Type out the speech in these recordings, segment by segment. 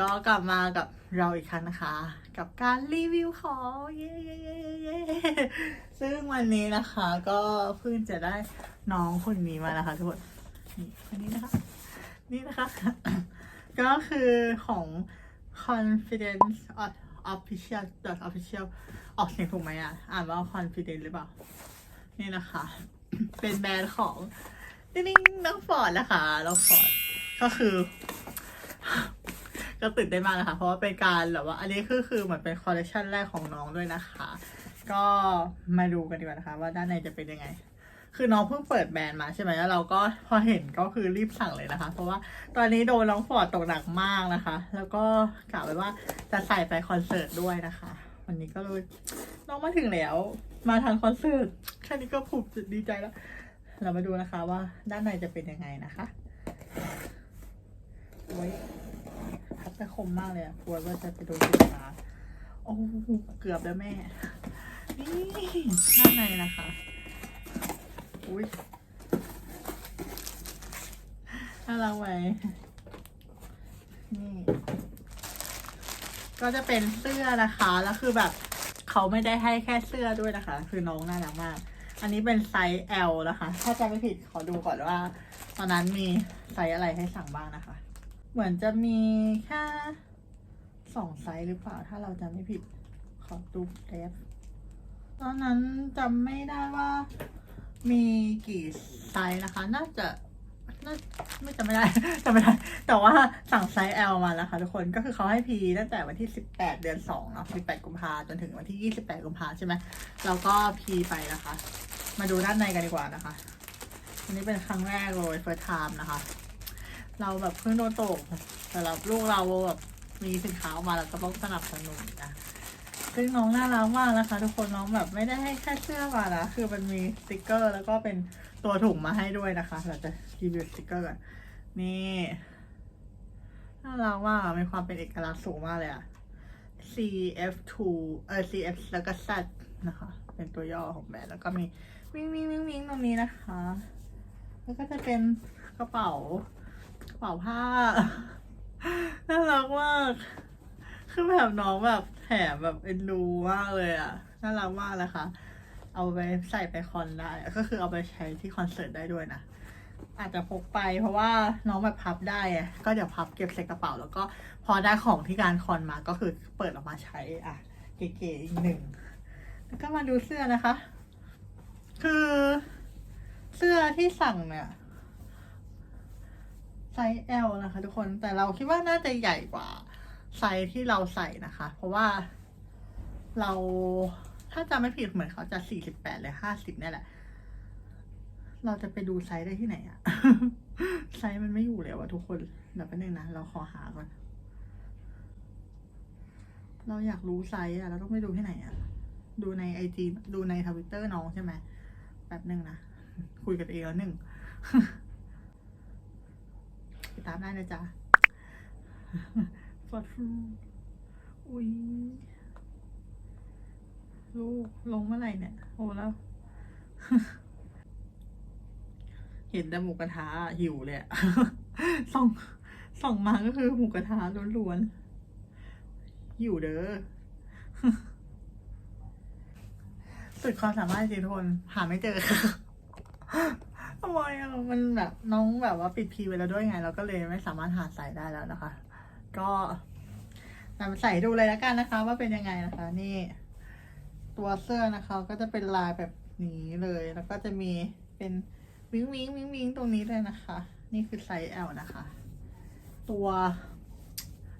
ก็กลับมากับเราอีกครั้งนะคะ กับการรีวิวของเย้เย้เย้เย้ซึ่งวันนี้นะคะ ก็เพิ่งจะได้น้องคนนี้มานะคะทุกคนนี่คนนี้นะคะ นี่นะคะ ก็คือของ confidence official official ออกเสียงถูกไหมอะ อ่านว่า confidence หรือเปล่า นี่นะคะ เป็นแบรนด์ของนิ่งน้องฟอร์ดนะคะน้องฟอร์ดก็คือ ก็ตื่นเต้นมากนะคะ เพราะว่าเป็นการแบบว่าอันนี้คือคือเหมือนเป็นคอลเลคชันแรกของน้องด้วยนะคะ ก็มาดูกันดีกว่านะคะ ว่าด้านในจะเป็นยังไง คือน้องเพิ่งเปิดแบรนด์มาใช่ไหมแล้วเราก็พอเห็นก็คือรีบสั่งเลยนะคะ เพราะว่าตอนนี้โดนน้องฟอร์ดตกหนักมากนะคะ แล้วก็กะไว้ว่าจะใส่ไปคอนเสิร์ตด้วยนะคะ วันนี้ก็เลยน้องมาถึงแล้วมาทางคอนเสิร์ตแค่นี้ก็ภูมิใจดีใจแล้ว เรามาดูนะคะว่าด้านในจะเป็นยังไงนะคะ คมมากเลยอะกลัวว่าจะไปโดนลูกค้าโอ้เกือบแล้วแม่ นี่ด้านในนะคะ อุ้ยน่ารักไหมนี่ ก็จะเป็นเสื้อนะคะ แล้วคือแบบเขาไม่ได้ให้แค่เสื้อด้วยนะคะ คือน้องน่ารักมาก อันนี้เป็นไซส์ L นะคะ ถ้าจำไม่ผิดขอดูก่อนว่า ตอนนั้นมีไซส์อะไรให้สั่งบ้างนะคะ เหมือนจะมีแค่สองไซส์หรือเปล่า ถ้าเราจำไม่ผิด ขอดูเทปตอนนั้นจำไม่ได้ว่ามีกี่ไซส์นะคะ น่าจะน่าไม่จำไม่ได้จำไม่ได้ แต่ว่าสั่งไซส์ L มาแล้วค่ะทุกคนก็คือเขาให้พีตั้งแต่วันที่ 18 เดือน2เนาะ18 กุมภาจนถึงวันที่ 28 กุมภาใช่ไหมแล้วก็พีไปนะคะ มาดูด้านในกันดีกว่านะคะอันนี้เป็นครั้งแรกเลย first time นะคะ เราแบบเพิ่งโดนตกแต่เราลูกเราแบบมีสินค้าออกมาเราก็ต้องสนับสนุนนะซึ่งน้องน่ารักมากนะคะ ทุกคนน้องแบบไม่ได้ให้แค่เสื้อมานะคือมันมีสติกเกอร์ แล้วก็เป็นตัวถุงมาให้ด้วยนะคะเราจะรีวิวสติกเกอร์กันนี่น่ารักมากมีความเป็นเอกลักษณ์สูงมากเลยอะ CF2 เออ CF แล้วก็ Z นะคะ เป็นตัวย่อของแบรนด์แล้วก็มีวิ่งวิ่งวิ่งวิ่งตรงนี้นะคะ แล้วก็จะเป็นกระเป๋า ป๋าผ้า น่ารักมาก คือแบบน้องแบบแถมแบบเอ็นดูมากเลยอะ น่ารักมากเลยค่ะเอาไปใส่ไปคอนได้ ก็คือเอาไปใช้ที่คอนเสิร์ตได้ด้วยนะ อาจจะพกไปเพราะว่าน้องแบบพับได้ ก็เดี๋ยวพับเก็บใส่กระเป๋า แล้วก็พอได้ของที่การคอนมาก็คือเปิดออกมาใช้อะ เก๋ๆอีกหนึ่ง แล้วก็มาดูเสื้อนะคะ คือเสื้อที่สั่งเนี่ย ไซส์ L นะคะ ทุกคนแต่เราคิดว่าน่าจะใหญ่กว่าไซส์ที่เราใส่นะคะ เพราะว่าเราถ้าจำไม่ผิดเหมือนเขาจะ48หรือ50เนี่แหละ เราจะไปดูไซส์ได้ที่ไหนอะไซส์มันไม่อยู่แล้วอะทุกคนเดี๋ยวแป๊บนึงนะเราขอหาก่อนเราอยากรู้ไซส์อะเราต้องไปดูที่ไหนอะดูในไอจีดูในทวิตเตอร์น้องใช่ไหมแป๊บนึงนะ คุยกันเองแล้วหนึ่ง ตามได้นะจ๊ะฟอดฟูอุ้ยลูกลงเมื่อไหร่เนี่ย โอ้แล้ว เห็นแต่หมูกระทะหิวเลยส่องส่องมาก็คือหมูกระทะล้วนๆหิวเด้อสุดความสามารถจริงทุกคนหาไม่เจอ ทำไมอะมันแบบน้องแบบว่าปิดพีไว้แล้วด้วยไง เราก็เลยไม่สามารถหาใส่ได้แล้วนะคะ ก็นำใส่ดูเลยแล้วกันนะคะ ว่าเป็นยังไงนะคะ นี่ ตัวเสื้อนะคะ ก็จะเป็นลายแบบนี้เลย แล้วก็จะมีเป็นวิงวิงวิงวิงตรงนี้เลยนะคะ นี่คือไซส์ L นะคะ ตัว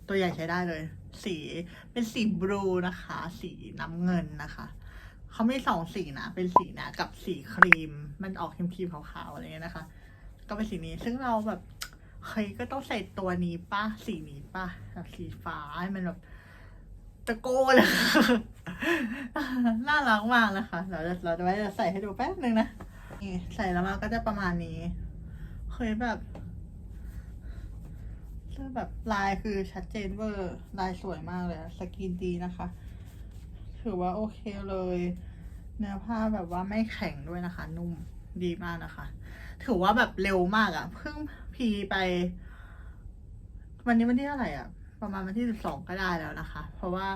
ตัวใหญ่ใช้ได้เลย สีเป็นสีบลูนะคะ สีน้ำเงินนะคะ เขาไม่สองสีนะ เป็นสีนะกับสีครีม มันออกครีมครีมๆขาวๆอะไรเงี้ยนะคะ ก็เป็นสีนี้ ซึ่งเราแบบเฮ้ยก็ต้องใส่ตัวนี้ป่ะ สีนี้ป่ะแบบสีฟ้าให้มันแบบตะโกนเลยน่ารักมากนะคะ เราจะเราจะไว้จะใส่ให้ดูแป๊บนึงนะนี่ใส่แล้วมาก็จะประมาณนี้เคยแบบเสื้อแบบลายคือชัดเจนเวอร์ ลายสวยมากเลย สกินดีนะคะ ถือว่าโอเคเลย เนื้อผ้าแบบว่าไม่แข็งด้วยนะคะ นุ่มดีมากนะคะ ถือว่าแบบเร็วมากอะ่ะ เพิ่งพีไป วันนี้วันที่เท่าไหร่อะ ประมาณวันที่สิบสองก็ได้แล้วนะคะ เพราะว่า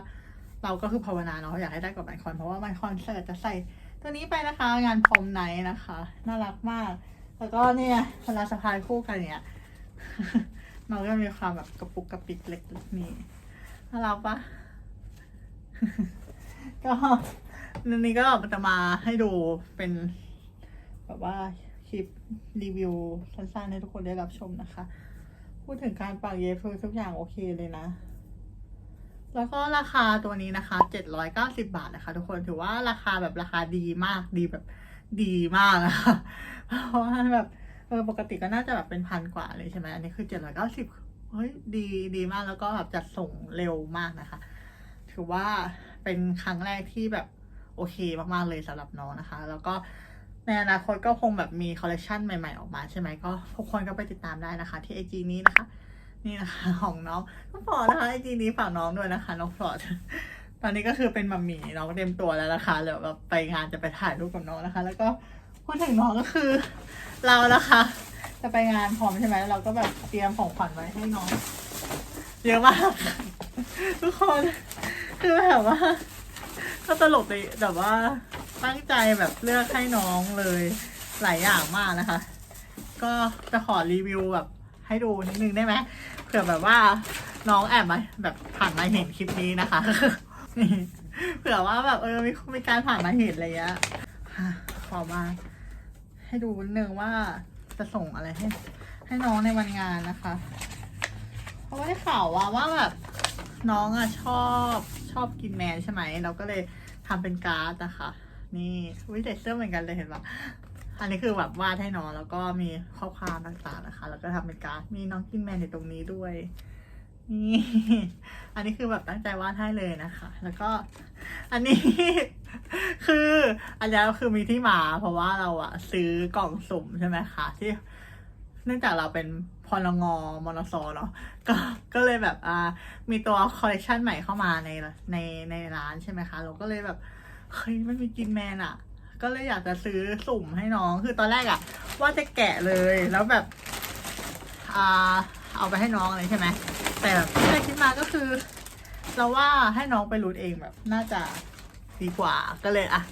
เราก็คือภาวนาเนาะอยากให้ได้กับมันคอนเพราะว่ามันคอนเสิร์ตจะใส่ตัวนี้ไปนะคะ งานพรมไนท์นะคะ น่ารักมาก แล้วก็เนี่ยเวลาสะพายคู่กันเนี่ยน้องก็มีความแบบกระปุกกระปิกเล็กๆนี่น่ารักปะ ก็นันนี้ก็จะมาให้ดูเป็นแบบว่าคลิปรีวิวสั้นๆให้ทุกคนได้รับชมนะคะ พูดถึงการปักเย็บคือทุกอย่างโอเคเลยนะ แล้วก็ราคาตัวนี้นะคะเจ็ดร้อยเก้าสิบาทนะคะ ทุกคนถือว่าราคาแบบราคาดีมากดีแบบดีมากนะคะเพราะว่าแบบเออปกติก็น่าจะแบบเป็นพันกว่าเลยใช่ไหมอันนี้คือเจ็ดร้อยเก้าสิบเฮ้ยดีดีมากแล้วก็แบบจัดส่งเร็วมากนะคะ ถือว่า เป็นครั้งแรกที่แบบโอเคมากๆเลยสำหรับน้องนะคะ แล้วก็ในอนาคตก็คงแบบมีคอลเลคชันใหม่ๆออกมาใช่ไหมก็ทุกคนก็ไปติดตามได้นะคะ ที่ไอจีนี้นะคะ นี่นะคะของน้องน้องฟอร์ดนะคะไอจีนี้ฝากน้องด้วยนะคะน้องฟอร์ดตอนนี้ก็คือเป็นมัมมี่น้องเต็มตัวแล้วนะคะเดี๋ยวแบบไปงานจะไปถ่ายรูปกับน้องนะคะ แล้วก็พูดถึงน้องก็คือ เรานะคะ จะไปงานพร้อมใช่ไหมเราก็แบบเตรียมของขวัญไว้ให้น้องเยอะมากทุกคน คือแบบว่า ก็ตลกเลยแบบว่าตั้งใจแบบเลือกให้น้องเลย หลายอย่างมากนะคะ ก็จะขอรีวิวแบบให้ดูนิดนึงได้ไหมเผื่อแบบว่าน้องแอบมาแบบผ่านมาเห็นคลิปนี้นะคะเผื่อว่าแบบเออมีมีการผ่านมาเห็นอะไรเงี้ยขอมาให้ดูนิดนึงว่าจะส่งอะไรให้ ให้น้องในวันงานนะคะ เพราะว่าได้ข่าวว่าว่าแบบน้องอะชอบ ชอบกินแมนใช่ไหม เราก็เลยทำเป็นการ์ดนะคะ นี่วิเศษเสื้อเหมือนกันเลยเห็นปะอันนี้คือแบบวาดให้น้องแล้วก็มีข้อความต่างๆนะคะ แล้วก็ทำเป็นการ์ดมีน้องกินแมนอยู่ตรงนี้ด้วยนี่อันนี้คือแบบตั้งใจวาดให้เลยนะคะ แล้วก็ อันนี้ คืออันนี้คือมีที่มา เพราะว่าเราอะซื้อกล่องสุ่มใช่ไหมคะที่ เนื่องจากเราเป็น พลงอมอนสเนาะก็ก็เลยแบบอ่ามีตัวคอลเลคชันใหม่เข้ามาในในในร้านใช่ไหมคะ เราก็เลยแบบเฮ้ยมันมีกินแมนอะก็เลยอยากจะซื้อสุ่มให้น้องคือตอนแรกอะว่าจะแกะเลยแล้วแบบอ่าเอาไปให้น้องเลยใช่ไหมแต่แบบที่คิดมาก็คือ เราว่าให้น้องไปรูดเองแบบ น่าจะดีกว่าก็เลยอะ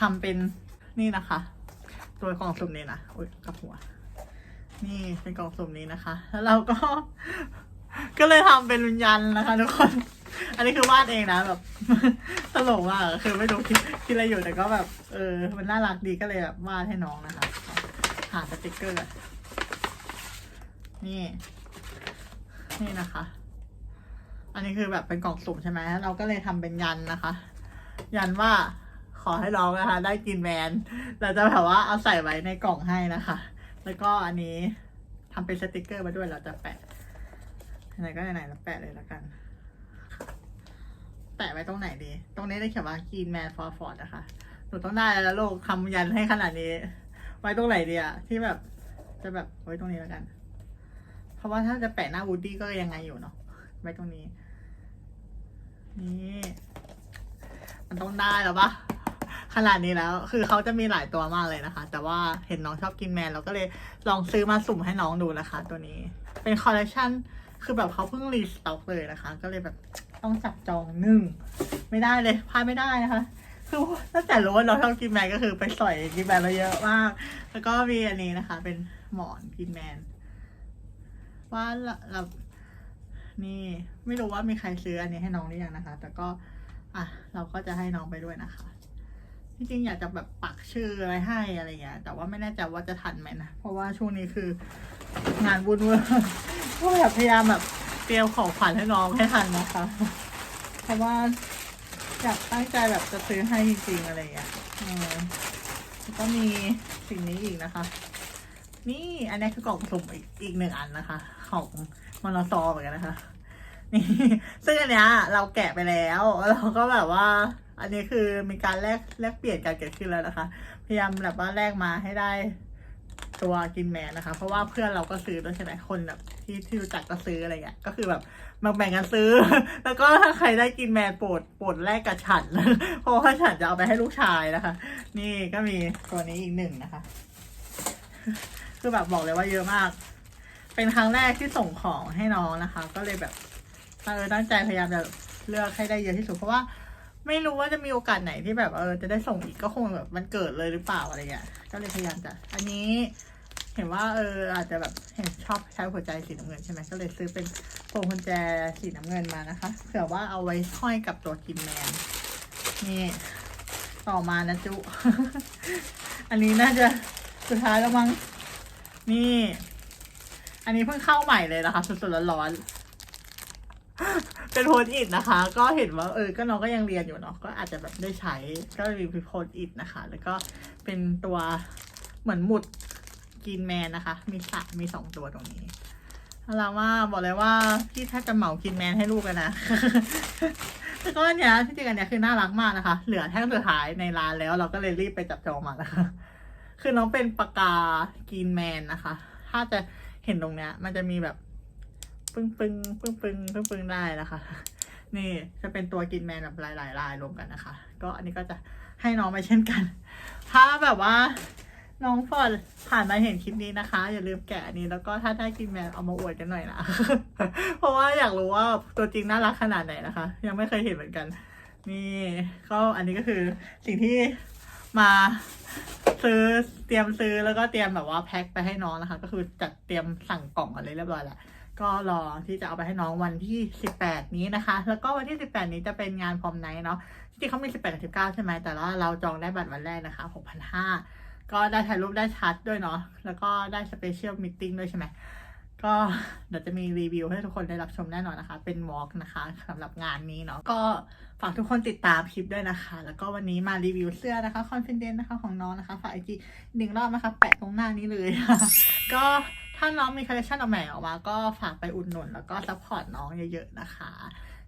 ทำเป็นนี่นะคะ ตัวกล่องสุ่มนี้นะอุ้ยกระหัว นี่เป็นกล่องสุ่มนี้นะคะ แล้วเราก็ ก็เลยทำเป็นวิญญาณนะคะทุกคน อันนี้คือวาดเองนะแบบตลกมากคือไม่รู้คิดคิดอะไรอยู่แต่ก็แบบ เออ มันน่ารักดีก็เลยแบบวาดให้น้องนะคะ หาสติกเกอร์อะนี่ นี่นะคะ อันนี้คือแบบเป็นกล่องสุ่มใช่ไหมเราก็เลยทำเป็นยันนะคะ ยันว่าขอให้น้องนะคะ ได้กินแมนเราจะแบบว่าเอาใส่ไว้ในกล่องให้นะคะ แล้วก็อันนี้ทำเป็นสติกเกอร์มาด้วยเราจะแปะไหนก็ไหนๆเราแปะเลยแล้วกัน แปะไว้ตรงไหนดี ตรงนี้ได้เขียนว่ากินแมนฟอร์ฟอร์ดนะคะหนูต้องได้แล้วโลกทำยันให้ขนาดนี้ ไว้ตรงไหนดีอะที่แบบจะแบบไว้ตรงนี้แล้วกัน เพราะว่าถ้าจะแปะหน้าวูดดี้ก็ยังไงอยู่เนาะไว้ตรงนี้ นี่ มันต้องได้แล้วปะ ขนาดนี้แล้ว คือเขาจะมีหลายตัวมากเลยนะคะ แต่ว่าเห็นน้องชอบกินแมนเราก็เลยลองซื้อมาสุ่มให้น้องดูนะคะ ตัวนี้เป็นคอลเลคชันคือแบบเขาเพิ่งรีสต็อกเลยนะคะ ก็เลยแบบต้องจับจองหนึ่งไม่ได้เลยพลาดไม่ได้นะคะ คือตั้งแต่รู้ว่าเราชอบกินแมนก็คือไปสอยกินแมนมาเยอะมาก แล้วก็มีอันนี้นะคะ เป็นหมอนกินแมนว่าเรานี่ ไม่รู้ว่ามีใครซื้ออันนี้ให้น้องหรือยังนะคะ แต่ก็ อะ เราก็จะให้น้องไปด้วยนะคะ จริงๆอยากจะแบบปักชื่ออะไรให้อะไรเงี้ยแต่ว่าไม่แน่ใจว่าจะทันไหมนะ เพราะว่าช่วงนี้คืองานวุ่นเวอร์ก็แบบพยายามแบบเตรียมของขวัญให้น้องให้ทันนะคะ เพราะว่าอยากตั้งใจแบบจะซื้อให้จริงๆอะไรเงี้ยเออแล้วก็มีสิ่งนี้อีกนะคะ นี่อันนี้คือกล่องสุ่มอีกอีกหนึ่งอันนะคะ ของมอนซอเหมือนกันนะคะ นี่ซึ่งอันเนี้ยเราแกะไปแล้วเราก็แบบว่า อันนี้คือมีการแลกแลกเปลี่ยนกันเกิดขึ้นแล้วนะคะ พยายามแบบว่าแลกมาให้ได้ตัวกินแมนนะคะ เพราะว่าเพื่อนเราก็ซื้อด้วยใช่ไหมคนแบบที่ที่รู้จักก็ซื้ออะไรเงี้ยก็คือแบบมาแบ่งกันซื้อ แล้วก็ถ้าใครได้กินแมนโปรดโปรดแลกกับฉัน เพราะว่าฉันจะเอาไปให้ลูกชายนะคะ นี่ก็มีตัวนี้อีกหนึ่งนะคะ คือแบบบอกเลยว่าเยอะมาก เป็นครั้งแรกที่ส่งของให้น้องนะคะ ก็เลยแบบเออตั้งใจพยายามจะเลือกให้ได้เยอะที่สุดเพราะว่า ไม่รู้ว่าจะมีโอกาสไหนที่แบบเออจะได้ส่งอีกก็คงแบบมันเกิดเลยหรือเปล่าอะไรเงี้ยก็เลยพยายามจะ อันนี้ เห็นว่าเอออาจจะแบบเห็นชอบใช้หัวใจสีน้ำเงินใช่ไหมก็เลยซื้อเป็นพวงกุญแจสีน้ำเงินมานะคะเผื่อว่าเอาไว้ห้อยกับตัวกินแมนนี่ต่อมานะจุ อันนี้น่าจะสุดท้ายแล้วมั้งนี่ อันนี้เพิ่งเข้าใหม่เลยนะคะสดๆร้อนๆ เป็นโพสอิดนะคะ ก็เห็นว่าเออ ก็น้องก็ยังเรียนอยู่เนาะ ก็อาจจะแบบได้ใช้ ก็รีโพสอิดนะคะ แล้วก็เป็นตัวเหมือนหมุดกินแมนนะคะ มีสะมีสองตัวตรงนี้เราว่าบอกเลยว่าพี่แทบจะเหมากินแมนให้ลูกกันนะแล้วก็อันเนี้ยที่จริงอันเนี้ยคือน่ารักมากนะคะ เหลือแท่งสุดท้ายในร้านแล้ว เราก็เลยรีบไปจับจองมานะคะ คือน้องเป็นปากกากินแมนนะคะ ถ้าจะเห็นตรงเนี้ย มันจะมีแบบ ปึ้งปึ้งปึ้งปึ้งปึ้งปึ้งได้นะคะ นี่จะเป็นตัวกินแมนแบบหลายๆลายรวมกันนะคะ ก็อันนี้ก็จะให้น้องไปเช่นกัน ถ้าแบบว่าน้องฟอร์ดผ่านมาเห็นคลิปนี้นะคะ อย่าลืมแกะอันนี้แล้วก็ถ้าได้กินแมนเอามาอวดกันหน่อยนะ เพราะว่าอยากรู้ว่าตัวจริงน่ารักขนาดไหนนะคะ ยังไม่เคยเห็นเหมือนกัน นี่ก็อันนี้ก็คือสิ่งที่มาซื้อเตรียมซื้อแล้วก็เตรียมแบบว่าแพ็คไปให้น้องนะคะ ก็คือจัดเตรียมสั่งกล่องอะไรเรียบร้อยแล้ว ก็รอที่จะเอาไปให้น้องวันที่ 18 นี้นะคะ แล้วก็วันที่ 18 นี้จะเป็นงานพรอมไนท์เนาะจริงๆเขามี 18กับ19 ใช่ไหมแต่ว่าเราจองได้บัตรวันแรกนะคะ6,500 ก็ได้ถ่ายรูปได้ชัดด้วยเนาะแล้วก็ได้สเปเชียลมิ팅ด้วยใช่ไหมก็เดี๋ยวจะมีรีวิวให้ทุกคนได้รับชมแน่นอนนะคะ เป็นวอล์กนะคะสำหรับงานนี้เนาะก็ฝากทุกคนติดตามคลิปด้วยนะคะ แล้วก็วันนี้มารีวิวเสื้อนะคะ Confident นะคะของน้องนะคะฝากไอจีหนึ่งรอบนะคะ แปะตรงหน้านี้เลยก็ ถ้าน้องมีคอลเลคชันออกใหม่ออกมาก็ฝากไปอุดหนุนแล้วก็ซัพพอร์ตน้องเยอะๆนะคะ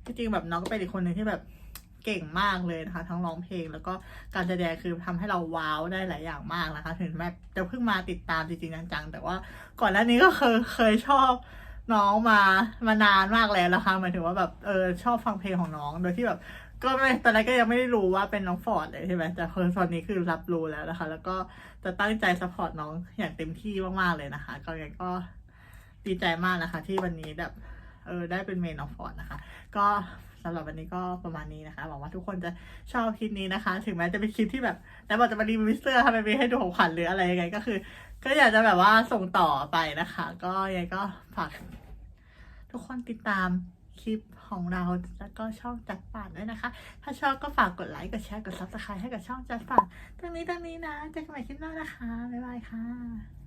จริงๆแบบน้องก็เป็นอีกคนหนึ่งที่แบบเก่งมากเลยนะคะ ทั้งร้องเพลงแล้วก็การแสดงคือทำให้เราว้าวได้หลายอย่างมากนะคะ ถึงแม้จะเพิ่งมาติดตามจริงๆจังๆแต่ว่าก่อนหน้านี้ก็เคยเคยชอบน้องมามานานมากแล้วนะคะหมายถึงว่าแบบเออชอบฟังเพลงของน้องโดยที่แบบ ก็ไม่ตอนนั้นก็ยังไม่ได้รู้ว่าเป็นน้องฟอร์ดเลยใช่ไหมแต่คือตอนนี้คือรับรู้แล้วนะคะ แล้วก็จะตั้งใจสปอร์ตน้องอย่างเต็มที่มากๆเลยนะคะ ก็ยังก็ดีใจมากนะคะ ที่วันนี้แบบเออได้เป็นเมนออฟฟอร์ดนะคะ ก็สำหรับวันนี้ก็ประมาณนี้นะคะหวังว่าทุกคนจะชอบคลิปนี้นะคะ ถึงแม้จะเป็นคลิปที่แบบแต่บอกจะมารีวิวเสื้อทำไมมีให้ดูของขวัญหรืออะไรยังไงก็คือ ก็อยากจะแบบว่าส่งต่อไปนะคะ ก็ยังก็ฝากทุกคนติดตาม คลิปของเราแล้วก็ช่องจัดป่านด้วยนะคะ ถ้าชอบก็ฝากกดไลค์ กดแชร์ กดซับสไครต์ให้กับช่องจัดป่านตรงนี้ตรงนี้นะ เจอกันใหม่คลิปหน้านะคะ บ๊ายบายค่ะ